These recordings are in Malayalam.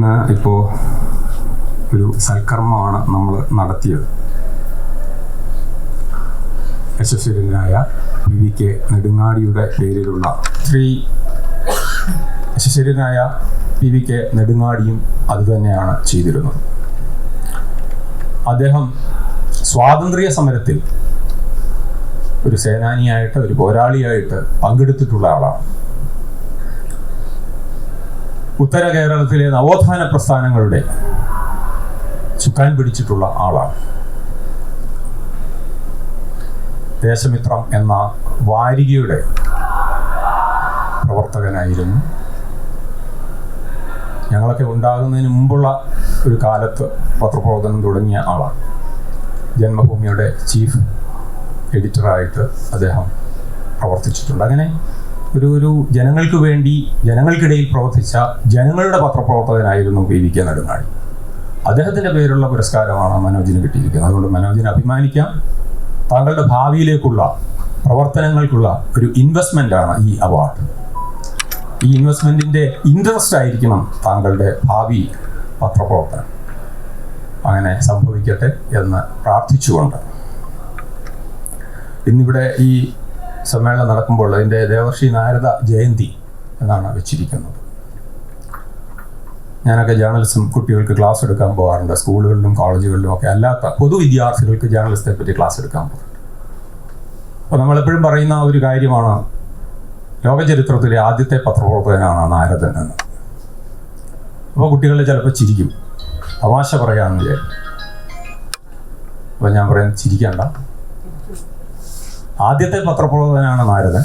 ഇന്ന് ഇപ്പോൾ ഒരു സൽക്കർമ്മമാണ് നമ്മൾ നടത്തിയത്. യശസ്വരനായ വി വി കെ നെടുങ്ങാടിയുടെ പേരിലുള്ള ശ്രീ യശസ്വരനായ പി വി കെ നെടുങ്ങാടിയും അതുതന്നെയാണ് ചെയ്തിരുന്നത്. അദ്ദേഹം സ്വാതന്ത്ര്യ സമരത്തിൽ ഒരു സേനാനിയായിട്ട് ഒരു പോരാളിയായിട്ട് പങ്കെടുത്തിട്ടുള്ള ആളാണ്. ഉത്തര കേരളത്തിലെ നവോത്ഥാന പ്രസ്ഥാനങ്ങളുടെ ചുക്കാൻ പിടിച്ചിട്ടുള്ള ആളാണ്. ദേശമിത്രം എന്ന വാരികയുടെ പ്രവർത്തകനായിരുന്നു. ഞങ്ങളൊക്കെ ഉണ്ടാകുന്നതിന് മുമ്പുള്ള ഒരു കാലത്ത് പത്രപ്രവർത്തനം തുടങ്ങിയ ആളാണ്. ജന്മഭൂമിയുടെ ചീഫ് എഡിറ്ററായിട്ട് അദ്ദേഹം പ്രവർത്തിച്ചിട്ടുണ്ട്. അങ്ങനെ ഒരു ഒരു ജനങ്ങൾക്ക് വേണ്ടി ജനങ്ങൾക്കിടയിൽ പ്രവർത്തിച്ച ജനങ്ങളുടെ പത്രപ്രവർത്തകനായിരുന്നു പി വി കെ നെടുങ്ങാടി. അദ്ദേഹത്തിന്റെ പേരുള്ള പുരസ്കാരമാണ് മനോജിന് കിട്ടിയിരിക്കുന്നത്. അതുകൊണ്ട് മനോജിനെ അഭിമാനിക്കാം. താങ്കളുടെ ഭാവിയിലേക്കുള്ള പ്രവർത്തനങ്ങൾക്കുള്ള ഒരു ഇൻവെസ്റ്റ്മെന്റ് ആണ് ഈ അവാർഡ് ഈ ഇൻവെസ്റ്റ്മെന്റിന്റെ ഇൻട്രസ്റ്റ് ആയിരിക്കണം താങ്കളുടെ ഭാവി പത്രപ്രവർത്തനം. അങ്ങനെ സംഭവിക്കട്ടെ എന്ന് പ്രാർത്ഥിച്ചുകൊണ്ട്. ഇന്നിവിടെ ഈ സമ്മേളനം നടക്കുമ്പോൾ അതിന്റെ ദേവർഷി നാരദ ജയന്തി എന്നാണ് വെച്ചിരിക്കുന്നത്. ഞാനൊക്കെ ജേർണലിസം കുട്ടികൾക്ക് ക്ലാസ് എടുക്കാൻ പോകാറുണ്ട്. സ്കൂളുകളിലും കോളേജുകളിലും ഒക്കെ അല്ലാത്ത പൊതുവിദ്യാർത്ഥികൾക്ക് ജേർണലിസത്തെ പറ്റി ക്ലാസ് എടുക്കാൻ പോകുന്നുണ്ട് അപ്പോൾ നമ്മളെപ്പോഴും പറയുന്ന ഒരു കാര്യമാണ് ലോകചരിത്രത്തിലെ ആദ്യത്തെ പത്രപ്രവർത്തകനാണ് നാരദൻ എന്ന്. അപ്പോൾ കുട്ടികളെ ചിലപ്പോൾ ചിരിക്കും. തമാശ പറയാമെന്ന് വിചാരിക്കും. അപ്പോൾ ഞാൻ പറയാൻ ചിരിക്കണ്ട. ആദ്യത്തെ പത്രപ്രവർത്തനാണ് നാരദൻ.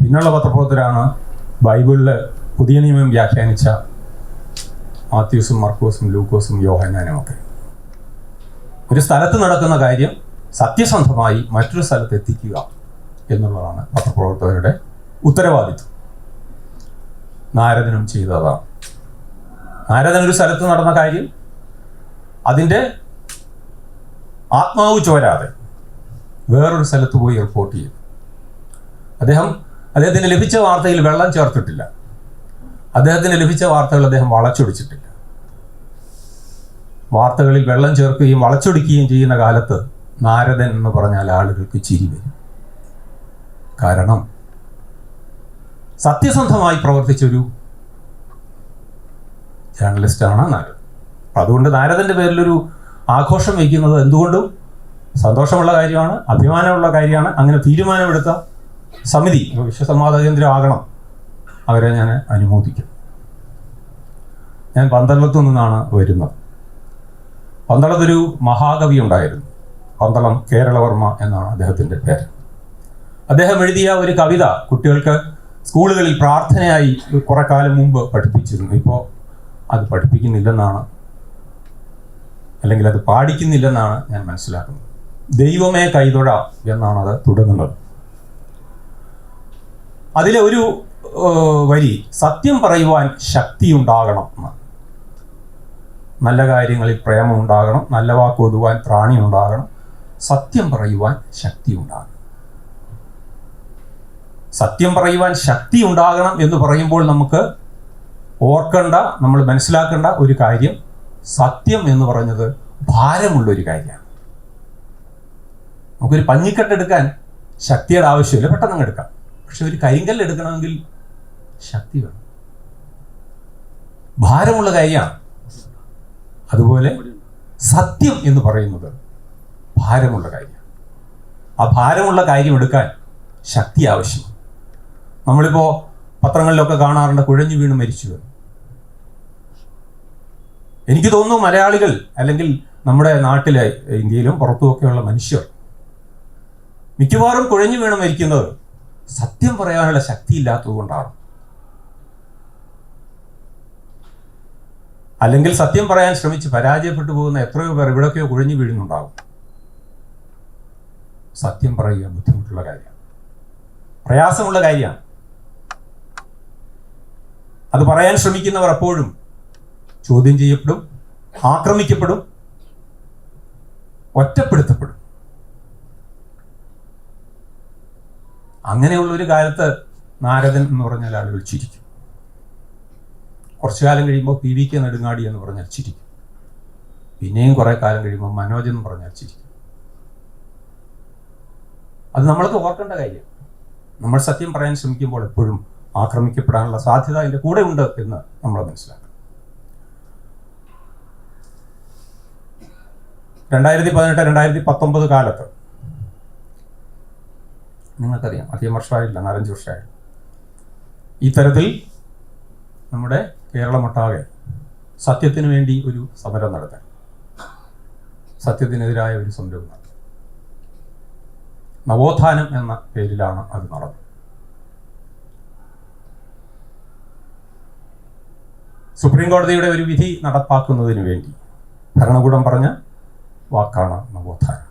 പിന്നുള്ള പത്രപ്രവർത്തനാണ് ബൈബിളിൽ പുതിയ നിയമം വ്യാഖ്യാനിച്ച മാത്യൂസും മർക്കോസും ലൂക്കോസും യോഹന്നാനും ഒക്കെ. ഒരു സ്ഥലത്ത് നടക്കുന്ന കാര്യം സത്യസന്ധമായി മറ്റൊരു സ്ഥലത്ത് എത്തിക്കുക എന്നുള്ളതാണ് പത്രപ്രവർത്തകരുടെ ഉത്തരവാദിത്വം. നാരദനും ചെയ്തതാണ്. നാരദൻ ഒരു സ്ഥലത്ത് നടന്ന കാര്യം അതിന്റെ ആത്മാവ് ചോരാതെ വേറൊരു സ്ഥലത്ത് പോയി റിപ്പോർട്ട് ചെയ്തു. അദ്ദേഹം അദ്ദേഹത്തിന് ലഭിച്ച വാർത്തയിൽ വെള്ളം ചേർത്തിട്ടില്ല. അദ്ദേഹത്തിന് ലഭിച്ച വാർത്തകൾ അദ്ദേഹം വളച്ചൊടിച്ചിട്ടില്ല. വാർത്തകളിൽ വെള്ളം ചേർക്കുകയും വളച്ചൊടിക്കുകയും ചെയ്യുന്ന കാലത്ത് നാരദൻ എന്ന് പറഞ്ഞാൽ ആളുകൾക്ക് ചിരി വരും. കാരണം സത്യസന്ധമായി പ്രവർത്തിച്ചൊരു ജേർണലിസ്റ്റാണ് നാരദൻ. അതുകൊണ്ട് നാരദന്റെ പേരിലൊരു ആഘോഷം വയ്ക്കുന്നത് എന്തുകൊണ്ടും സന്തോഷമുള്ള കാര്യമാണ് അഭിമാനമുള്ള കാര്യമാണ്. അങ്ങനെ തീരുമാനമെടുത്ത സമിതി വിശ്വസംവാദ കേന്ദ്രം ആകണം അവരെ ഞാൻ അനുമോദിക്കും. ഞാൻ പന്തളത്തു നിന്നാണ് വരുന്നത്. പന്തളത്തൊരു മഹാകവി ഉണ്ടായിരുന്നു പന്തളം കേരളവർമ്മ എന്നാണ് അദ്ദേഹത്തിന്റെ പേര്. അദ്ദേഹം എഴുതിയ ഒരു കവിത കുട്ടികൾക്ക് സ്കൂളുകളിൽ പ്രാർത്ഥനയായി കുറെ കാലം മുമ്പ് പഠിപ്പിച്ചിരുന്നു. ഇപ്പോൾ അത് പഠിപ്പിക്കുന്നില്ലെന്നാണ് അല്ലെങ്കിൽ അത് പാടിക്കുന്നില്ലെന്നാണ് ഞാൻ മനസ്സിലാക്കുന്നത്. ദൈവമേ കൈതൊഴ എന്നാണ് അത് തുടങ്ങുന്നത്. അതിലെ ഒരു വരി സത്യം പറയുവാൻ ശക്തി ഉണ്ടാകണം എന്ന്. നല്ല കാര്യങ്ങളിൽ പ്രേമം ഉണ്ടാകണം നല്ല വാക്ക് ഒതുവാൻ ത്രാണി ഉണ്ടാകണം സത്യം പറയുവാൻ ശക്തി ഉണ്ടാകണം സത്യം പറയുവാൻ ശക്തി ഉണ്ടാകണം എന്ന് പറയുമ്പോൾ നമുക്ക് ഓർക്കേണ്ട നമ്മൾ മനസ്സിലാക്കേണ്ട ഒരു കാര്യം സത്യം എന്ന് പറഞ്ഞത് ഭാരമുള്ള ഒരു കാര്യമാണ്. നമുക്കൊരു പഞ്ഞിക്കെട്ടെടുക്കാൻ ശക്തിയുടെ ആവശ്യമില്ല. പെട്ടെന്ന് എടുക്കാം. പക്ഷെ ഒരു കരിങ്കല്ല് എടുക്കണമെങ്കിൽ ശക്തി വേണം. ഭാരമുള്ള കാര്യമാണ്. അതുപോലെ സത്യം എന്ന് പറയുന്നത് ഭാരമുള്ള കാര്യമാണ്. ആ ഭാരമുള്ള കാര്യം എടുക്കാൻ ശക്തി ആവശ്യമാണ്. നമ്മളിപ്പോൾ പത്രങ്ങളിലൊക്കെ കാണാറുണ്ട് കുഴഞ്ഞു വീണ് മരിച്ചു. എനിക്ക് തോന്നുന്നു മലയാളികൾ അല്ലെങ്കിൽ നമ്മുടെ നാട്ടിലെ ഇന്ത്യയിലും പുറത്തുമൊക്കെയുള്ള മനുഷ്യർ മിക്കവാറും കുഴഞ്ഞു വീണ് മരിക്കുന്നത് സത്യം പറയാനുള്ള ശക്തി ഇല്ലാത്തതുകൊണ്ടാണ് അല്ലെങ്കിൽ സത്യം പറയാൻ ശ്രമിച്ച് പരാജയപ്പെട്ടു പോകുന്ന എത്രയോ പേർ ഇവിടെയൊക്കെയോ കുഴഞ്ഞു വീഴുന്നുണ്ടാകും സത്യം പറയുക ബുദ്ധിമുട്ടുള്ള കാര്യമാണ്. പ്രയാസമുള്ള കാര്യമാണ്. അത് പറയാൻ ശ്രമിക്കുന്നവർ എപ്പോഴും ചോദ്യം ചെയ്യപ്പെടും ആക്രമിക്കപ്പെടും ഒറ്റപ്പെടുത്തപ്പെടും. അങ്ങനെയുള്ള ഒരു കാലത്ത് നാരദൻ എന്ന് പറഞ്ഞാൽ ആളുകൾ ചിരിക്കും കുറച്ചു കാലം കഴിയുമ്പോൾ പി വി കെ നെടുങ്ങാടി എന്ന് പറഞ്ഞാൽ ചിരിക്കും. പിന്നെയും കുറേ കാലം കഴിയുമ്പോൾ മനോജ് എന്ന് പറഞ്ഞാൽ ചിരിക്കും. അത് നമ്മൾക്ക് ഓർക്കേണ്ട കാര്യം. നമ്മൾ സത്യം പറയാൻ ശ്രമിക്കുമ്പോൾ എപ്പോഴും ആക്രമിക്കപ്പെടാനുള്ള സാധ്യത അതിന്റെ കൂടെ ഉണ്ട് എന്ന് നമ്മൾ മനസ്സിലാക്കണം. രണ്ടായിരത്തി പതിനെട്ട് രണ്ടായിരത്തി പത്തൊമ്പത് കാലത്ത് നിങ്ങൾക്കറിയാം. അധികം വർഷമായില്ല നാലഞ്ച് വർഷമായി ഈ തരത്തിൽ നമ്മുടെ കേരളമൊട്ടാകെ സത്യത്തിന് വേണ്ടി ഒരു സമരം നടത്താൻ സത്യത്തിനെതിരായ ഒരു സമരം നടത്തി നവോത്ഥാനം എന്ന പേരിലാണ് അത് നടന്നത്. സുപ്രീം കോടതിയുടെ ഒരു വിധി നടപ്പാക്കുന്നതിന് വേണ്ടി ഭരണകൂടം പറഞ്ഞ വാക്കാണ് നവോത്ഥാനം.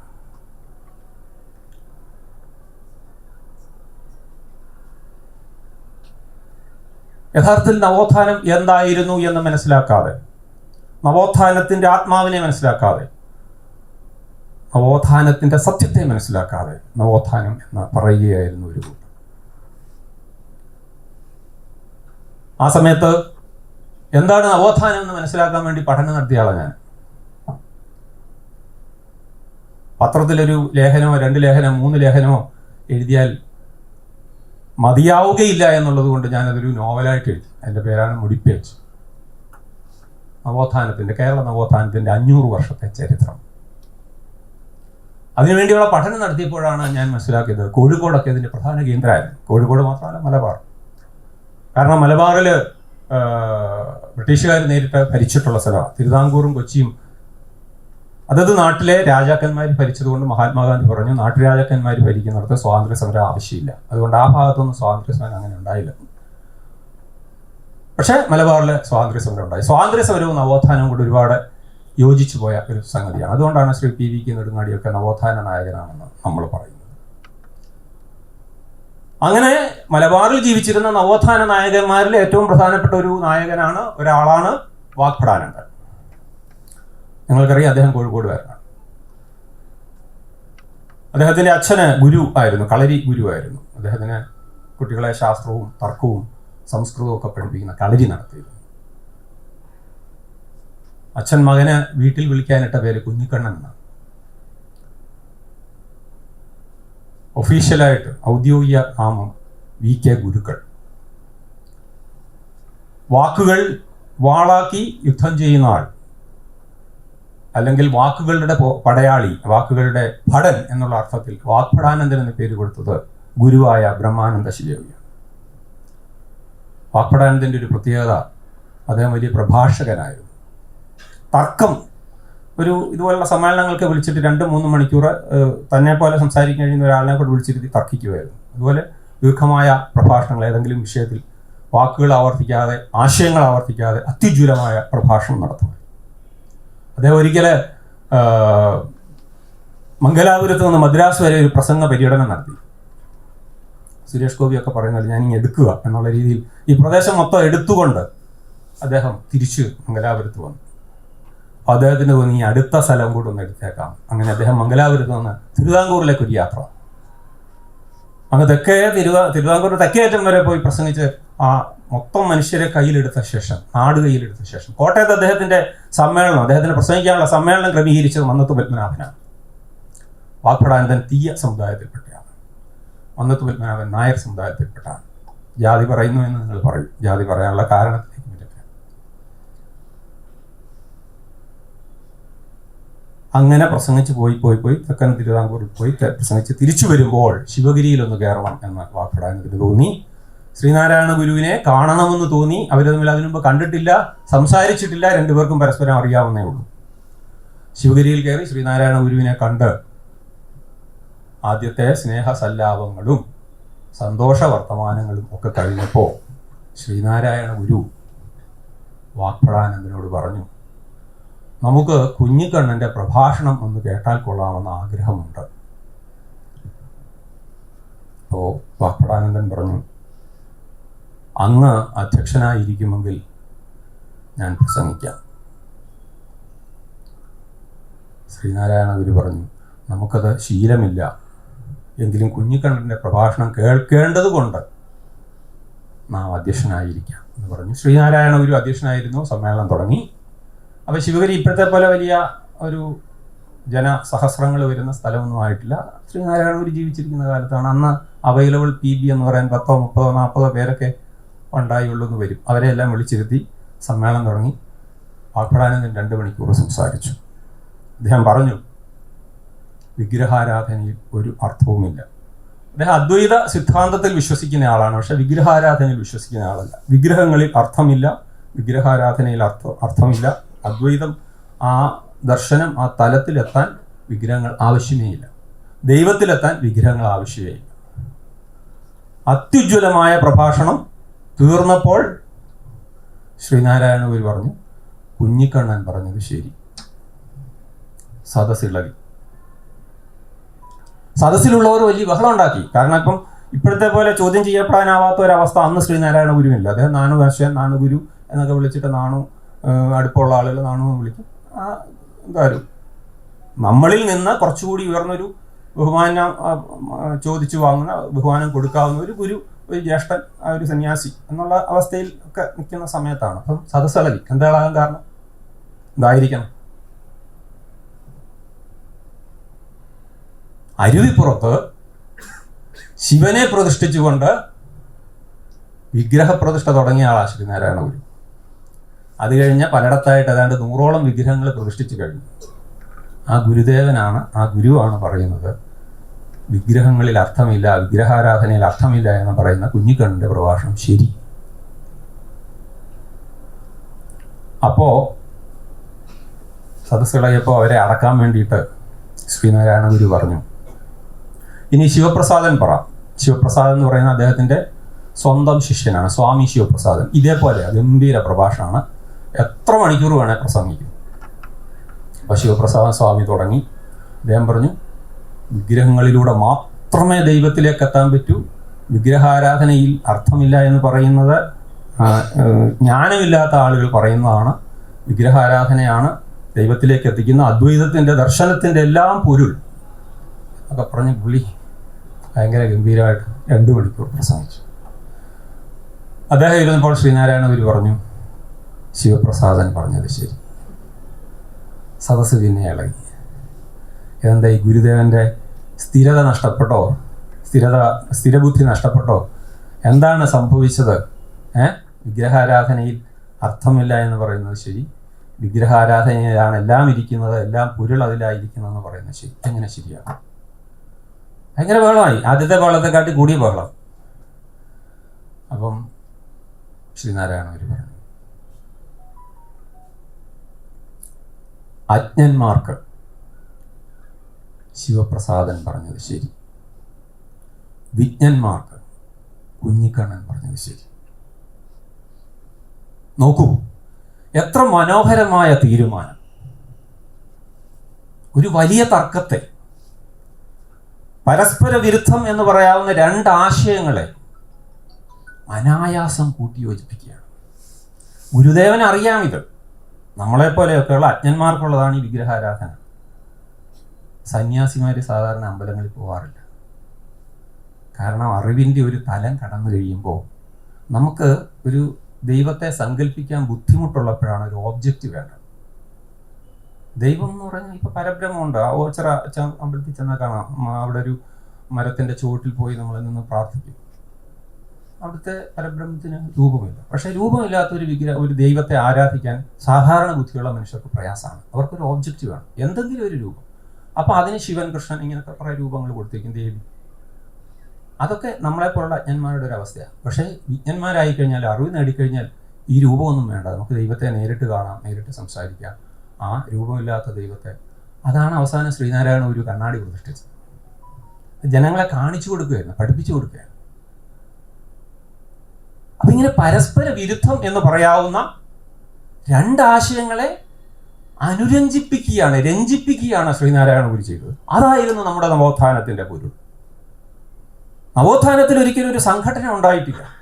യഥാർത്ഥത്തിൽ നവോത്ഥാനം എന്തായിരുന്നു എന്ന് മനസ്സിലാക്കാതെ നവോത്ഥാനത്തിന്റെ ആത്മാവിനെ മനസ്സിലാക്കാതെ നവോത്ഥാനത്തിന്റെ സത്യത്തെ മനസ്സിലാക്കാതെ നവോത്ഥാനം എന്ന് പറയുകയായിരുന്നു ഒരു കൂട്ടം ആ സമയത്ത് എന്താണ് നവോത്ഥാനം എന്ന് മനസ്സിലാക്കാൻ വേണ്ടി പഠനം നടത്തിയ ഞാൻ. പത്രത്തിലൊരു ലേഖനമോ രണ്ട് ലേഖനമോ മൂന്ന് ലേഖനമോ എഴുതിയാൽ മതിയാവുകയില്ല എന്നുള്ളത് കൊണ്ട് ഞാനതൊരു നോവലായിട്ട് എഴുതി. എന്റെ പേരാണ് മുടിപ്പേച്ച്. നവോത്ഥാനത്തിന്റെ കേരള നവോത്ഥാനത്തിന്റെ അഞ്ഞൂറ് വർഷത്തെ ചരിത്രം. അതിനുവേണ്ടിയുള്ള പഠനം നടത്തിയപ്പോഴാണ് ഞാൻ മനസ്സിലാക്കിയത് കോഴിക്കോടൊക്കെ ഇതിന്റെ പ്രധാന കേന്ദ്രമായിരുന്നു. കോഴിക്കോട് മാത്രമല്ല മലബാർ. കാരണം മലബാറിൽ ബ്രിട്ടീഷുകാർ നേരിട്ട് ഭരിച്ചിട്ടുള്ള സ്ഥലമാണ്. തിരുവിതാംകൂറും കൊച്ചിയും അതത് നാട്ടിലെ രാജാക്കന്മാർ ഭരിച്ചതുകൊണ്ട് മഹാത്മാഗാന്ധി പറഞ്ഞു നാട്ടുരാജാക്കന്മാർ ഭരിക്കുന്നിടത്ത് സ്വാതന്ത്ര്യ സമരം ആവശ്യമില്ല. അതുകൊണ്ട് ആ ഭാഗത്തൊന്നും സ്വാതന്ത്ര്യ സമരം അങ്ങനെ ഉണ്ടായില്ല. പക്ഷെ മലബാറിൽ സ്വാതന്ത്ര്യ സമരം ഉണ്ടായി. സ്വാതന്ത്ര്യ സമരവും നവോത്ഥാനവും കൂടി ഒരുപാട് യോജിച്ചു പോയ ഒരു സംഗതിയാണ്. അതുകൊണ്ടാണ് ശ്രീ പി വി നെടുങ്ങാടിയൊക്കെ നവോത്ഥാന നായകനാണെന്ന് നമ്മൾ പറയുന്നത്. അങ്ങനെ മലബാറിൽ ജീവിച്ചിരുന്ന നവോത്ഥാന നായകന്മാരിൽ ഏറ്റവും പ്രധാനപ്പെട്ട ഒരു നായകനാണ് ഒരാളാണ് വാഗ്ഭടാനന്ദൻ നിങ്ങൾക്കറിയാം അദ്ദേഹം കോഴിക്കോട് വരണം അദ്ദേഹത്തിന്റെ അച്ഛന് ഗുരു ആയിരുന്നു കളരി ഗുരു ആയിരുന്നു. അദ്ദേഹത്തിന് കുട്ടികളെ ശാസ്ത്രവും തർക്കവും സംസ്കൃതവും ഒക്കെ പഠിപ്പിക്കുന്ന കളരി നടത്തിയിരുന്നു. അച്ഛൻ മകന് വീട്ടിൽ വിളിക്കാനിട്ട പേര് കുഞ്ഞിക്കണ്ണൻ എന്നാണ്. ഒഫീഷ്യലായിട്ട് ഔദ്യോഗിക നാമം വി കെ ഗുരുക്കൾ. വാക്കുകൾ വാളാക്കി യുദ്ധം ചെയ്യുന്ന ആൾ അല്ലെങ്കിൽ വാക്കുകളുടെ പടയാളി വാക്കുകളുടെ ഭടൻ എന്നുള്ള അർത്ഥത്തിൽ വാക്പടാനന്ദൻ എന്ന പേര് കൊടുത്തത് ഗുരുവായ ബ്രഹ്മാനന്ദ ശിവയോഗിയാണ് വാക്പടാനന്ദന്റെ ഒരു പ്രത്യേകത അദ്ദേഹം വലിയ പ്രഭാഷകനായിരുന്നു. തർക്കം ഒരു ഇതുപോലുള്ള സമ്മേളനങ്ങൾക്ക് വിളിച്ചിട്ട് രണ്ട് മൂന്ന് മണിക്കൂർ തന്നെ പോലെ സംസാരിക്കാൻ കഴിയുന്ന ഒരാളിനെ കൂടെ വിളിച്ചിരുത്തി തർക്കിക്കുമായിരുന്നു അതുപോലെ ദീർഘമായ പ്രഭാഷണങ്ങൾ ഏതെങ്കിലും വിഷയത്തിൽ വാക്കുകൾ ആവർത്തിക്കാതെ ആശയങ്ങൾ ആവർത്തിക്കാതെ അത്യുജ്വലമായ പ്രഭാഷണം നടത്തുക. അദ്ദേഹം ഒരിക്കൽ മംഗലാപുരത്ത് നിന്ന് മദ്രാസ് വരെ ഒരു പ്രസംഗ പര്യടനം നടത്തി. സുരേഷ് ഗോപിയൊക്കെ പറയുന്നത് ഞാൻ ഇങ്ങനെ എടുക്കുക എന്നുള്ള രീതിയിൽ ഈ പ്രദേശം മൊത്തം എടുത്തുകൊണ്ട് അദ്ദേഹം തിരിച്ച് മംഗലാപുരത്ത് വന്നു. അപ്പോൾ അദ്ദേഹത്തിന് തോന്നി അടുത്ത സ്ഥലം കൂടെ ഒന്ന് എടുത്തേക്കാം. അങ്ങനെ അദ്ദേഹം മംഗലാപുരത്ത് നിന്ന് തിരുവിതാംകൂറിലേക്ക് ഒരു യാത്ര. അങ്ങ് തെക്കേ തിരുവാ തിരുവിതാംകൂർ തെക്കേറ്റം വരെ പോയി പ്രസംഗിച്ച് ആ മൊത്തം മനുഷ്യരെ കയ്യിലെടുത്ത ശേഷം നാട് കയ്യിലെടുത്ത ശേഷം. കോട്ടയത്ത് അദ്ദേഹത്തിന്റെ സമ്മേളനം അദ്ദേഹത്തിന് പ്രസംഗിക്കാനുള്ള സമ്മേളനം ക്രമീകരിച്ചത് മന്നത്ത് പത്മനാഭനാണ്. വാഗ്ഭടാനന്ദൻ തീയ സമുദായത്തിൽപ്പെട്ടയാണ് മന്നത്ത് പത്മനാഭൻ നായർ സമുദായത്തിൽപ്പെട്ടാണ്. ജാതി പറയുന്നു എന്ന് നിങ്ങൾ പറയും. ജാതി പറയാനുള്ള കാരണത്തിലേക്ക് അങ്ങനെ പ്രസംഗിച്ച് പോയി പോയി പോയി തെക്കൻ തിരുവിതാംകൂറിൽ പോയി പ്രസംഗിച്ച് തിരിച്ചു വരുമ്പോൾ ശിവഗിരിയിലൊന്ന് കയറണം എന്ന് വാഗ്ഭടാനന്ദന് തോന്നി. ശ്രീനാരായണ ഗുരുവിനെ കാണണമെന്ന് തോന്നി അവർ തമ്മിൽ അതിനു മുമ്പ് കണ്ടിട്ടില്ല സംസാരിച്ചിട്ടില്ല രണ്ടുപേർക്കും പരസ്പരം അറിയാവുന്നേ ഉള്ളൂ. ശിവഗിരിയിൽ കയറി ശ്രീനാരായണ ഗുരുവിനെ കണ്ട് ആദ്യത്തെ സ്നേഹസല്ലാപങ്ങളും സന്തോഷ വർത്തമാനങ്ങളും ഒക്കെ കഴിഞ്ഞപ്പോൾ ശ്രീനാരായണ ഗുരു വാഗ്ഭടാനന്ദനോട് പറഞ്ഞു നമുക്ക് കുഞ്ഞിക്കണ്ണന്റെ പ്രഭാഷണം ഒന്ന് കേട്ടാൽ കൊള്ളാമെന്ന ആഗ്രഹമുണ്ട്. അപ്പോൾ വാഗ്ഭടാനന്ദൻ പറഞ്ഞു അങ്ങ് അധ്യക്ഷനായിരിക്കുമെങ്കിൽ ഞാൻ പ്രസംഗിക്കാം. ശ്രീനാരായണ ഗുരു പറഞ്ഞു നമുക്കത് ശീലമില്ല. എങ്കിലും കുഞ്ഞിക്കണ്ണന്റെ പ്രഭാഷണം കേൾക്കേണ്ടത് കൊണ്ട് നാം അധ്യക്ഷനായിരിക്കാം. എന്ന് പറഞ്ഞു. ശ്രീനാരായണ ഗുരു അധ്യക്ഷനായിരുന്നു സമ്മേളനം തുടങ്ങി. അപ്പോൾ ശിവഗിരി ഇപ്പോഴത്തെ പോലെ വലിയ ഒരു ജനസഹസ്രങ്ങൾ വരുന്ന സ്ഥലമൊന്നും ആയിട്ടില്ല. ശ്രീനാരായണ ഗുരു ജീവിച്ചിരിക്കുന്ന കാലത്താണ് അന്ന് അവൈലബിൾ പി ബി എന്ന് പറയാൻ പത്തോ മുപ്പതോ നാൽപ്പതോ പേരൊക്കെ ഉണ്ടായുള്ളൂ എന്ന് വരും. അവരെ എല്ലാം വിളിച്ചിരുത്തി സമ്മേളനം തുടങ്ങി. വാഗ്ഭടാനന്ദൻ രണ്ട് മണിക്കൂർ സംസാരിച്ചു. അദ്ദേഹം പറഞ്ഞു വിഗ്രഹാരാധനയിൽ ഒരു അർത്ഥവുമില്ല. അദ്ദേഹം അദ്വൈത സിദ്ധാന്തത്തിൽ വിശ്വസിക്കുന്ന ആളാണ് പക്ഷെ വിഗ്രഹാരാധനയിൽ വിശ്വസിക്കുന്ന ആളല്ല. വിഗ്രഹങ്ങളിൽ അർത്ഥമില്ല വിഗ്രഹാരാധനയിൽ അർത്ഥം അർത്ഥമില്ല. അദ്വൈതം ആ ദർശനം ആ തലത്തിലെത്താൻ വിഗ്രഹങ്ങൾ ആവശ്യമേ ഇല്ല ദൈവത്തിലെത്താൻ വിഗ്രഹങ്ങൾ ആവശ്യമേ ഇല്ല അത്യുജ്വലമായ പ്രഭാഷണം തീർന്നപ്പോൾ ശ്രീനാരായണ ഗുരു പറഞ്ഞു കുഞ്ഞിക്കണ്ണൻ പറഞ്ഞത് ശരി. സദസ്സിളകി സദസ്സിലുള്ളവർ വലിയ ബഹളം ഉണ്ടാക്കി. കാരണം ഇപ്പം ഇപ്പോഴത്തെ പോലെ ചോദ്യം ചെയ്യപ്പെടാനാവാത്ത ഒരവസ്ഥ അന്ന് ശ്രീനാരായണ ഗുരുവില്ല അദ്ദേഹം നാണു ദർശൻ നാണു ഗുരു എന്നൊക്കെ വിളിച്ചിട്ട് നാണു അടുപ്പമുള്ള ആളുകൾ നാണു എന്ന് ആ എന്തായാലും നമ്മളിൽ നിന്ന് കുറച്ചുകൂടി ഉയർന്നൊരു ബഹുമാനം ചോദിച്ചു വാങ്ങുന്ന ബഹുമാനം കൊടുക്കാവുന്ന ഒരു ഗുരു ഒരു ജ്യേഷ്ഠൻ ആ ഒരു സന്യാസി എന്നുള്ള അവസ്ഥയിൽ ഒക്കെ നിൽക്കുന്ന സമയത്താണ്. അപ്പം സദസ്സളവി എന്താളാകാൻ കാരണം? ഇതായിരിക്കണം. അരുവിപ്പുറത്ത് ശിവനെ പ്രതിഷ്ഠിച്ചുകൊണ്ട് വിഗ്രഹപ്രതിഷ്ഠ തുടങ്ങിയ ആളാണ് ശ്രീനാരായണ ഗുരു. അത് കഴിഞ്ഞ പലയിടത്തായിട്ട് ഏതാണ്ട് നൂറോളം വിഗ്രഹങ്ങൾ പ്രതിഷ്ഠിച്ചു കഴിഞ്ഞു. ആ ഗുരുദേവനാണ് ആ ഗുരുവാണ് പറയുന്നത്. വിഗ്രഹങ്ങളിൽ അർത്ഥമില്ല വിഗ്രഹാരാധനയിൽ അർത്ഥമില്ല എന്ന് പറയുന്ന കുഞ്ഞിക്കണ്ണന്റെ പ്രഭാഷണം ശരി. അപ്പോൾ സദസ്സുകളായപ്പോൾ അവരെ അടക്കാൻ വേണ്ടിയിട്ട് ശ്രീനാരായണ ഗുരു പറഞ്ഞു. ഇനി ശിവപ്രസാദൻ പറ. ശിവപ്രസാദൻ എന്ന് പറയുന്ന അദ്ദേഹത്തിന്റെ സ്വന്തം ശിഷ്യനാണ് സ്വാമി ശിവപ്രസാദൻ. ഇതേപോലെ ഗംഭീര പ്രഭാഷണമാണ്. എത്ര മണിക്കൂർ വേണേൽ പ്രസംഗിക്കും. അപ്പോൾ ശിവപ്രസാദൻ സ്വാമി തുടങ്ങി. അദ്ദേഹം പറഞ്ഞു വിഗ്രഹങ്ങളിലൂടെ മാത്രമേ ദൈവത്തിലേക്ക് എത്താൻ പറ്റൂ. വിഗ്രഹാരാധനയിൽ അർത്ഥമില്ല എന്ന് പറയുന്നത് ജ്ഞാനമില്ലാത്ത ആളുകൾ പറയുന്നതാണ്. വിഗ്രഹാരാധനയാണ് ദൈവത്തിലേക്ക് എത്തിക്കുന്ന അദ്വൈതത്തിന്റെ ദർശനത്തിന്റെ എല്ലാം പൊരുൾ. ഒക്കെ പറഞ്ഞ് പുള്ളി ഭയങ്കര ഗംഭീരമായിട്ട് രണ്ട് മണിക്കൂർ പ്രസംഗിച്ചു. അദ്ദേഹം ഇരുന്നപ്പോൾ ശ്രീനാരായണ ഗുരു പറഞ്ഞു ശിവപ്രസാദൻ പറഞ്ഞത് ശരി. സദസ്സ് പിന്നെ ഇളകി. എന്താ ഈ ഗുരുദേവന്റെ സ്ഥിരത നഷ്ടപ്പെട്ടോ? സ്ഥിരത സ്ഥിരബുദ്ധി നഷ്ടപ്പെട്ടോ? എന്താണ് സംഭവിച്ചത്? ഏ? വിഗ്രഹാരാധനയിൽ അർത്ഥമില്ല എന്ന് പറയുന്നത് ശരി. വിഗ്രഹാരാധനയിലാണ് എല്ലാം ഇരിക്കുന്നത് എല്ലാം പുരുൾ അതിലായിരിക്കുന്നതെന്ന് പറയുന്നത് ശരി. എങ്ങനെ ശരിയാണ് ഭയങ്കര ബഹളമായി. ആദ്യത്തെ ബഹളത്തെക്കാട്ടി കൂടിയ ബഹളം. അപ്പം ശ്രീനാരായണ ഒരു പറഞ്ഞു. അജ്ഞന്മാർക്ക് ശിവപ്രസാദൻ പറഞ്ഞത് ശരി. വിജ്ഞന്മാർക്ക് കുഞ്ഞിക്കണ്ണൻ പറഞ്ഞത് ശരി. നോക്കൂ എത്ര മനോഹരമായ തീരുമാനം. ഒരു വലിയ തർക്കത്തെ പരസ്പര വിരുദ്ധം എന്ന് പറയാവുന്ന രണ്ട് ആശയങ്ങളെ അനായാസം കൂട്ടിയോജിപ്പിക്കുകയാണ്. ഗുരുദേവൻ അറിയാം ഇത്. നമ്മളെപ്പോലെയൊക്കെയുള്ള അജ്ഞന്മാർക്കുള്ളതാണ് ഈ വിഗ്രഹാരാധന. സന്യാസിമാർ സാധാരണ അമ്പലങ്ങളിൽ പോകാറില്ല കാരണം അറിവിന്റെ ഒരു തലം കടന്നു കഴിയുമ്പോൾ നമുക്ക് ഒരു ദൈവത്തെ സങ്കല്പിക്കാൻ ബുദ്ധിമുട്ടുള്ളപ്പോഴാണ് ഒരു ഓബ്ജക്റ്റ് വേണ്ടത്. ദൈവം എന്ന് പറഞ്ഞാൽ ഇപ്പം പരബ്രഹ്മമുണ്ട്. ആ ഓച്ചറ അമ്പലത്തിൽ ചെന്നാൽ കാണാം. അവിടെ ഒരു മരത്തിന്റെ ചുവട്ടിൽ പോയി നമ്മൾ നിന്ന് പ്രാർത്ഥിക്കും. അവിടുത്തെ പരബ്രഹ്മത്തിന് രൂപമില്ല. പക്ഷേ രൂപമില്ലാത്ത ഒരു വിഗ്രഹ ഒരു ദൈവത്തെ ആരാധിക്കാൻ സാധാരണ ബുദ്ധിയുള്ള മനുഷ്യർക്ക് പ്രയാസമാണ്. അവർക്കൊരു ഓബ്ജക്റ്റ് വേണം. എന്തെങ്കിലും ഒരു രൂപം. അപ്പൊ അതിന് ശിവൻ കൃഷ്ണൻ ഇങ്ങനത്തെ കുറെ രൂപങ്ങൾ കൊടുത്തിരിക്കും ദേവി. അതൊക്കെ നമ്മളെ നമ്മളെപ്പോലുള്ള അജ്ഞന്മാരുടെ ഒരു അവസ്ഥയാണ് പക്ഷേ വിജ്ഞന്മാരായി കഴിഞ്ഞാൽ അറിവ് നേടിക്കഴിഞ്ഞാൽ ഈ രൂപമൊന്നും വേണ്ട. നമുക്ക് ദൈവത്തെ നേരിട്ട് കാണാം നേരിട്ട് സംസാരിക്കാം. ആ രൂപമില്ലാത്ത ദൈവത്തെ. അതാണ് അവസാനം ശ്രീനാരായണ ഒരു കണ്ണാടി പ്രതിഷ്ഠിച്ചത്. ജനങ്ങളെ കാണിച്ചു കൊടുക്കുകയായിരുന്നു പഠിപ്പിച്ചു കൊടുക്കുകയാണ് അപ്പൊ ഇങ്ങനെ പരസ്പര വിരുദ്ധം എന്ന് പറയാവുന്ന രണ്ടാശയങ്ങളെ അനുരഞ്ജിപ്പിക്കുകയാണ് രഞ്ജിപ്പിക്കുകയാണ് ശ്രീനാരായണ ഗുരു ചെയ്തത്. അതായിരുന്നു നമ്മുടെ നവോത്ഥാനത്തിന്റെ പൊരുൾ. നവോത്ഥാനത്തിൽ ഒരിക്കലും ഒരു സംഘടന ഉണ്ടായിട്ടില്ല.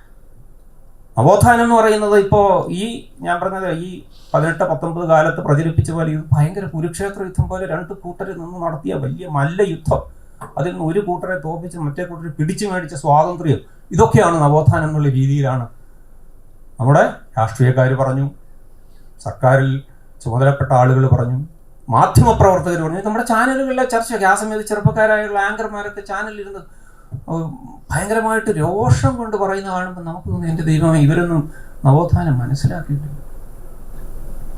നവോത്ഥാനം എന്ന് പറയുന്നത് ഇപ്പോൾ ഈ ഞാൻ പറഞ്ഞത് ഈ പതിനെട്ട് പത്തൊമ്പത് കാലത്ത് പ്രചരിപ്പിച്ച പോലെ ഇത് ഭയങ്കര കുരുക്ഷേത്ര യുദ്ധം പോലെ രണ്ട് കൂട്ടരിൽ നിന്ന് നടത്തിയ വലിയ മല്ല യുദ്ധം. അതിൽ നിന്ന് ഒരു കൂട്ടരെ തോപ്പിച്ച് മറ്റേ കൂട്ടരെ പിടിച്ചു മേടിച്ച സ്വാതന്ത്ര്യം. ഇതൊക്കെയാണ് നവോത്ഥാനം എന്നുള്ള രീതിയിലാണ്. നമ്മുടെ രാഷ്ട്രീയക്കാർ പറഞ്ഞു സർക്കാരിൽ ചുമതലപ്പെട്ട ആളുകൾ പറഞ്ഞു മാധ്യമപ്രവർത്തകർ പറഞ്ഞു നമ്മുടെ ചാനലുകളിലെ ചർച്ചയൊക്കെ ആ സമയത്ത് ചെറുപ്പക്കാരായുള്ള ആങ്കർമാരൊക്കെ ചാനലിരുന്ന് ഭയങ്കരമായിട്ട് രോഷം കൊണ്ട് പറയുന്ന കാണുമ്പോൾ നമുക്ക് തോന്നുന്നു എന്റെ ദൈവമേ ഇവരൊന്നും നവോത്ഥാനം മനസ്സിലാക്കിയിട്ടില്ല.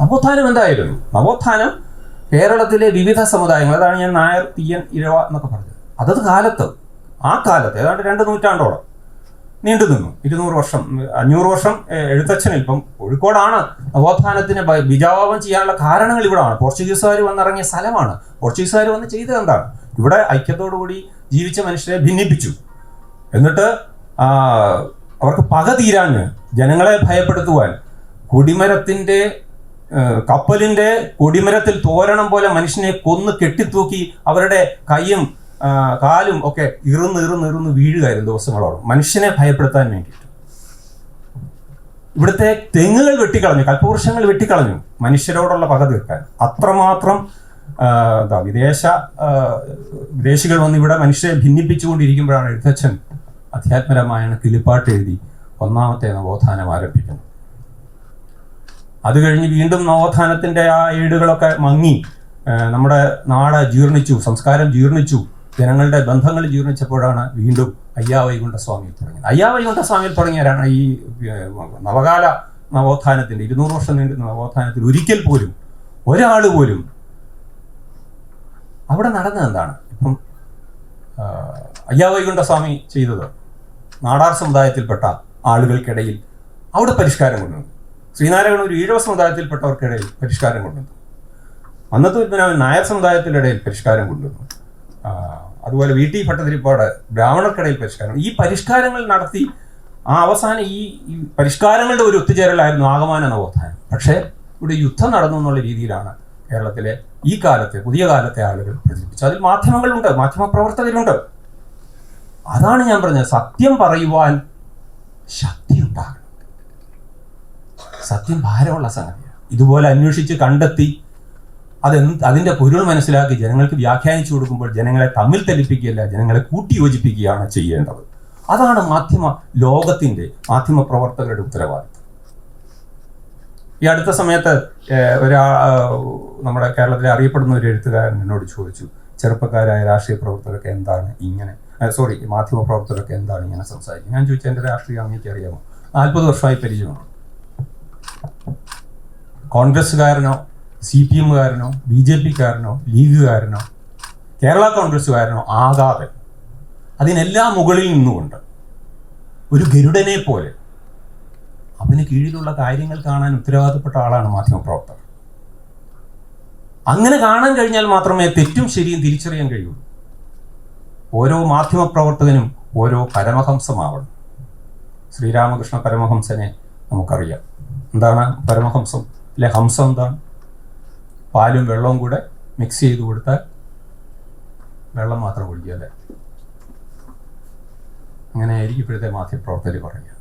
നവോത്ഥാനം എന്തായിരുന്നു? നവോത്ഥാനം കേരളത്തിലെ വിവിധ സമുദായങ്ങൾ അതാണ് ഞാൻ നായർ തീയൻ ഇരവ എന്നൊക്കെ പറഞ്ഞത്. അതത് കാലത്ത് ആ കാലത്ത് ഏതാണ്ട് രണ്ട് നൂറ്റാണ്ടോളം നീണ്ടു നിന്നു. ഇരുന്നൂറ് വർഷം അഞ്ഞൂറ് വർഷം ഏഹ്, എഴുത്തച്ഛനിൽ. ഇപ്പം കോഴിക്കോടാണ് നവോത്ഥാനത്തിന് ബിജാവാപം ചെയ്യാനുള്ള കാരണങ്ങൾ ഇവിടെയാണ് പോർച്ചുഗീസുകാർ വന്നിറങ്ങിയ സ്ഥലമാണ്. പോർച്ചുഗീസുകാർ വന്ന് ചെയ്തത് എന്താണ്? ഇവിടെ ഐക്യത്തോടുകൂടി ജീവിച്ച മനുഷ്യരെ ഭിന്നിപ്പിച്ചു. എന്നിട്ട് അവർക്ക് പക തീരാഞ്ഞ് ജനങ്ങളെ ഭയപ്പെടുത്തുവാൻ കൊടിമരത്തിന്റെ കപ്പലിന്റെ കൊടിമരത്തിൽ തോരണം പോലെ മനുഷ്യനെ കൊന്ന് കെട്ടിത്തൂക്കി അവരുടെ കൈയും കാലും ഒക്കെ ഇറുന്ന് ഇറുന്ന് ഇറുന്ന് വീഴുകയായിരുന്നു ദിവസങ്ങളോളം. മനുഷ്യനെ ഭയപ്പെടുത്താൻ വേണ്ടിയിട്ട്. ഇവിടുത്തെ തെങ്ങുകൾ വെട്ടിക്കളഞ്ഞു. കൽപ്പവൃക്ഷങ്ങൾ വെട്ടിക്കളഞ്ഞു. മനുഷ്യരോടുള്ള പക തീർക്കാൻ അത്രമാത്രം എന്താ വിദേശ വിദേശികൾ വന്ന് ഇവിടെ മനുഷ്യരെ ഭിന്നിപ്പിച്ചുകൊണ്ടിരിക്കുമ്പോഴാണ് എഴുത്തച്ഛൻ അധ്യാത്മരമായാണ് കിളിപ്പാട്ട് എഴുതി ഒന്നാമത്തെ നവോത്ഥാനം ആരംഭിക്കുന്നത്. അത് കഴിഞ്ഞ് വീണ്ടും നവോത്ഥാനത്തിന്റെ ആ ഏടുകളൊക്കെ മങ്ങി നമ്മുടെ നാട് ജീർണിച്ചു സംസ്കാരം ജീർണിച്ചു. ജനങ്ങളുടെ ബന്ധങ്ങൾ ജീർണിച്ചപ്പോഴാണ് വീണ്ടും അയ്യാ വൈകുണ്ഠസ്വാമിയിൽ തുടങ്ങിയത്. അയ്യാ വൈകുണ്ഠസ്വാമിയിൽ തുടങ്ങിയവരാണ് ഈ നവകാല നവോത്ഥാനത്തിന്റെ ഇരുന്നൂറ് വർഷം നീണ്ടുന്ന നവോത്ഥാനത്തിൽ ഒരിക്കൽ പോലും ഒരാൾ പോലും അവിടെ നടന്നത് എന്താണ്? ഇപ്പം അയ്യാ വൈകുണ്ഠസ്വാമി ചെയ്തത് നാടാർ സമുദായത്തിൽപ്പെട്ട ആളുകൾക്കിടയിൽ അവിടെ പരിഷ്കാരം കൊണ്ടുവന്നു. ശ്രീനാരായണ ഒരു ഈഴവ സമുദായത്തിൽപ്പെട്ടവർക്കിടയിൽ പരിഷ്കാരം കൊണ്ടുവന്നു. അന്നത്തെ നായർ സമുദായത്തിനിടയിൽ പരിഷ്കാരം കൊണ്ടുവന്നു. അതുപോലെ വി ടി ഭട്ടതിരിപ്പാട് ബ്രാഹ്മണർക്കിടയിൽ പരിഷ്കാരം. ഈ പരിഷ്കാരങ്ങൾ നടത്തി ആ അവസാനം ഈ പരിഷ്കാരങ്ങളുടെ ഒരു ഒത്തുചേരലായിരുന്നു ആഗമാന നവോത്ഥാനം. പക്ഷേ ഇവിടെ യുദ്ധം നടന്നു എന്നുള്ള രീതിയിലാണ് കേരളത്തിലെ ഈ കാലത്തെ പുതിയ കാലത്തെ ആളുകൾ പ്രചരിപ്പിച്ചത്. അതിൽ മാധ്യമങ്ങളുണ്ട് മാധ്യമ പ്രവർത്തകരുണ്ട് അതാണ് ഞാൻ പറഞ്ഞത്. സത്യം പറയുവാൻ ശക്തി ഉണ്ടാകണം സത്യം ഭാരമുള്ള സംഗതിയാണ് ഇതുപോലെ അന്വേഷിച്ച് കണ്ടെത്തി അതെന്ത് അതിന്റെ പൊരുൾ മനസ്സിലാക്കി ജനങ്ങൾക്ക് വ്യാഖ്യാനിച്ചു കൊടുക്കുമ്പോൾ ജനങ്ങളെ തമ്മിൽ തെളിപ്പിക്കുകയല്ല ജനങ്ങളെ കൂട്ടിയോജിപ്പിക്കുകയാണ് ചെയ്യേണ്ടത്. അതാണ് മാധ്യമ ലോകത്തിന്റെ മാധ്യമ പ്രവർത്തകരുടെ ഉത്തരവാദിത്വം ഈ അടുത്ത സമയത്ത് ഒരാ നമ്മുടെ കേരളത്തിലെ അറിയപ്പെടുന്ന ഒരു എഴുത്തുകാരൻ എന്നോട് ചോദിച്ചു ചെറുപ്പക്കാരായ രാഷ്ട്രീയ പ്രവർത്തകരൊക്കെ എന്താണ് ഇങ്ങനെ സോറി മാധ്യമ പ്രവർത്തകരൊക്കെ എന്താണ് ഇങ്ങനെ സംസാരിക്കുന്നത്? ഞാൻ ചോദിച്ചു എന്റെ രാഷ്ട്രീയ അങ്ങേക്ക് അറിയാമോ? നാൽപ്പത് വർഷമായി പരിചയമാണ് കോൺഗ്രസ്സുകാരനോ സി പി എമ്മുകാരനോ ബി ജെ പിക്കാരനോ ലീഗുകാരനോ കേരള കോൺഗ്രസ്സുകാരനോ ആകാതെ അതിനെല്ലാം മുകളിൽ നിന്നുകൊണ്ട് ഒരു ഗരുഡനെ പോലെ അവന് കീഴിലുള്ള കാര്യങ്ങൾ കാണാൻ ഉത്തരവാദപ്പെട്ട ആളാണ് മാധ്യമപ്രവർത്തകർ അങ്ങനെ കാണാൻ കഴിഞ്ഞാൽ മാത്രമേ തെറ്റും ശരിയും തിരിച്ചറിയാൻ കഴിയുള്ളൂ. ഓരോ മാധ്യമപ്രവർത്തകനും ഓരോ പരമഹംസമാവണം. ശ്രീരാമകൃഷ്ണ പരമഹംസനെ നമുക്കറിയാം. എന്താണ് പരമഹംസം? അല്ലെ ഹംസം എന്താണ്? പാലും വെള്ളവും കൂടെ മിക്സ് ചെയ്ത് കൊടുത്താൽ വെള്ളം മാത്രം കുടിക്കുക അല്ലേ? അങ്ങനെ ആയിരിക്കും ഇപ്പോഴത്തെ മാധ്യമപ്രവർത്തകർ പറയുക.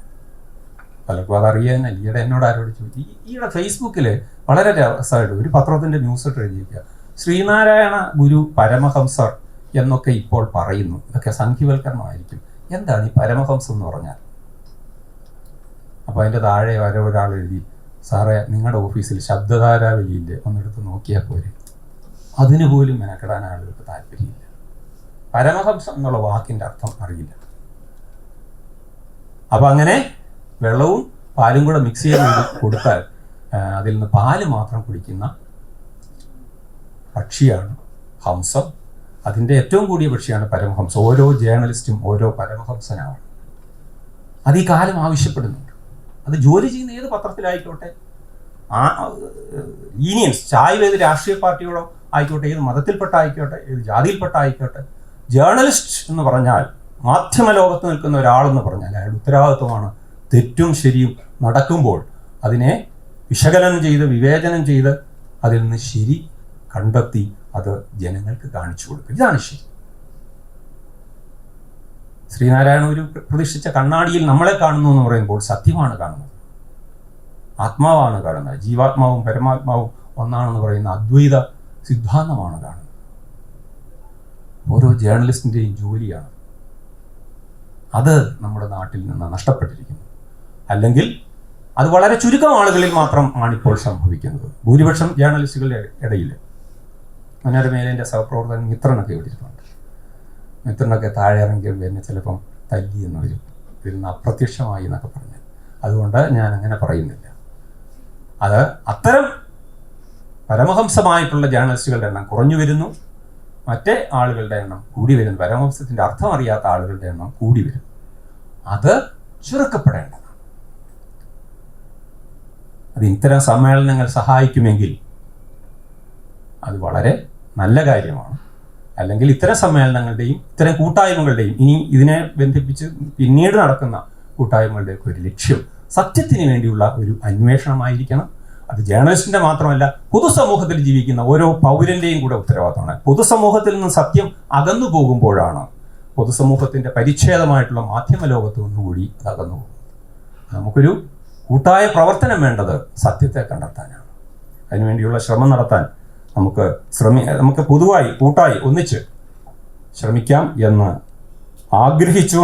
പലർക്കും അതറിയാൻ ഈയിടെ എന്നോട് ആരോട് ചോദിച്ചു ഈയിടെ ഫേസ്ബുക്കിൽ വളരെ രസമായിട്ട് ഒരു പത്രത്തിന്റെ ന്യൂസ് ഇട്ട് എഴുതിയിരിക്കുക ശ്രീനാരായണ ഗുരു പരമഹംസർ എന്നൊക്കെ ഇപ്പോൾ പറയുന്നു. ഇതൊക്കെ സംഖ്യവൽക്കരണമായിരിക്കും. എന്താണ് ഈ പരമഹംസം എന്ന് പറഞ്ഞാൽ? അപ്പോൾ അതിന്റെ താഴെ വരെ ഒരാൾ എഴുതി സാറേ നിങ്ങളുടെ ഓഫീസിൽ ശബ്ദധാരാവലിയില്ലേ ഒന്നെടുത്ത് നോക്കിയാൽ പോരെ. അതിനുപോലും മെനക്കെടാൻ ആളുകൾക്ക് താല്പര്യമില്ല. പരമഹംസം എന്നുള്ള വാക്കിന്റെ അർത്ഥം അറിയില്ല. അപ്പം അങ്ങനെ വെള്ളവും പാലും കൂടെ മിക്സ് ചെയ്ത് കൊടുത്താൽ അതിൽ നിന്ന് പാൽ മാത്രം കുടിക്കുന്ന പക്ഷിയാണ് ഹംസം. അതിന്റെ ഏറ്റവും കൂടിയ പക്ഷിയാണ് പരമഹംസം. ഓരോ ജേർണലിസ്റ്റും ഓരോ പരമഹംസനാണ്. അത് ഈ കാലം ആവശ്യപ്പെടുന്നുണ്ട് അത് ജോലി ചെയ്യുന്ന ഏത് പത്രത്തിലായിക്കോട്ടെ? ആ ലീനിയൻസ് ചായ്വ് ഏത് രാഷ്ട്രീയ പാർട്ടിയോടോ ആയിക്കോട്ടെ ഏത് മതത്തിൽപ്പെട്ട ആയിക്കോട്ടെ ഏത് ജാതിയിൽപ്പെട്ട ആയിക്കോട്ടെ ജേർണലിസ്റ്റ് എന്ന് പറഞ്ഞാൽ മാധ്യമ ലോകത്ത് നിൽക്കുന്ന ഒരാളെന്ന് പറഞ്ഞാൽ അയാളുടെ ഉത്തരവാദിത്വമാണ് തെറ്റും ശരിയും നടക്കുമ്പോൾ അതിനെ വിശകലനം ചെയ്ത് വിവേചനം ചെയ്ത് അതിൽ നിന്ന് ശരി കണ്ടെത്തി അത് ജനങ്ങൾക്ക് കാണിച്ചു കൊടുക്കുക. ഇതാണ് ശരി. ശ്രീനാരായണ ഗുരു പ്രതീക്ഷിച്ച കണ്ണാടിയിൽ നമ്മളെ കാണുന്നു എന്ന് പറയുമ്പോൾ സത്യമാണ് കാണുന്നത്. ആത്മാവാണ് കാണുന്നത്. ജീവാത്മാവും പരമാത്മാവും ഒന്നാണെന്ന് പറയുന്ന അദ്വൈത സിദ്ധാന്തമാണ് കാണുന്നത്. ഓരോ ജേർണലിസ്റ്റിന്റെയും ജോലിയാണ് അത് നമ്മുടെ നാട്ടിൽ നിന്ന് നഷ്ടപ്പെട്ടിരിക്കുന്നു അല്ലെങ്കിൽ അത് വളരെ ചുരുക്കം ആളുകളിൽ മാത്രം ആണിപ്പോൾ സംഭവിക്കുന്നത്. ഭൂരിപക്ഷം ജേർണലിസ്റ്റുകളുടെ ഇടയിൽ. മനോരമേലേന്റെ സഹപ്രവർത്തകൻ മിത്രനൊക്കെ ഇവിടെ ഇരിപ്പുണ്ട് മിത്രനൊക്കെ താഴെ ഇറങ്ങി എന്നെ ചിലപ്പം തല്ലി എന്ന് വരും. പിന്നെ അപ്രത്യക്ഷമായി എന്നൊക്കെ പറഞ്ഞു. അതുകൊണ്ട് ഞാൻ അങ്ങനെ പറയുന്നില്ല. അത് അത്തരം പരമഹംസമായിട്ടുള്ള ജേർണലിസ്റ്റുകളുടെ എണ്ണം കുറഞ്ഞു വരുന്നു. മറ്റേ ആളുകളുടെ എണ്ണം കൂടി വരുന്നു. പരമഹംസത്തിന്റെ അർത്ഥം അറിയാത്ത ആളുകളുടെ എണ്ണം കൂടി വരും. അത് ചുരുക്കപ്പെടേണ്ടതാണ് അത് ഇത്തരം സമ്മേളനങ്ങൾ സഹായിക്കുമെങ്കിൽ അത് വളരെ നല്ല കാര്യമാണ്. അല്ലെങ്കിൽ ഇത്തരം സമ്മേളനങ്ങളുടെയും ഇത്തരം കൂട്ടായ്മകളുടെയും ഇനി ഇതിനെ ബന്ധിപ്പിച്ച് പിന്നീട് നടക്കുന്ന കൂട്ടായ്മകളുടെയൊക്കെ ഒരു ലക്ഷ്യം സത്യത്തിന് വേണ്ടിയുള്ള ഒരു അന്വേഷണമായിരിക്കണം. അത് ജേർണലിസ്റ്റിന്റെ മാത്രമല്ല പൊതുസമൂഹത്തിൽ ജീവിക്കുന്ന ഓരോ പൗരന്റെയും കൂടെ ഉത്തരവാദിത്തമാണ്. പൊതുസമൂഹത്തിൽ നിന്ന് സത്യം അകന്നു പോകുമ്പോഴാണ് പൊതുസമൂഹത്തിന്റെ പരിച്ഛേദമായിട്ടുള്ള മാധ്യമ ലോകത്ത് ഒന്നുകൂടി അത് അകന്നു പോകും നമുക്കൊരു കൂട്ടായ പ്രവർത്തനം വേണ്ടത് സത്യത്തെ കണ്ടെത്താനാണ്. അതിനുവേണ്ടിയുള്ള ശ്രമം നടത്താൻ നമുക്ക് ശ്രമി നമുക്ക് പൊതുവായി കൂട്ടായി ഒന്നിച്ച് ശ്രമിക്കാം എന്ന് ആഗ്രഹിച്ചു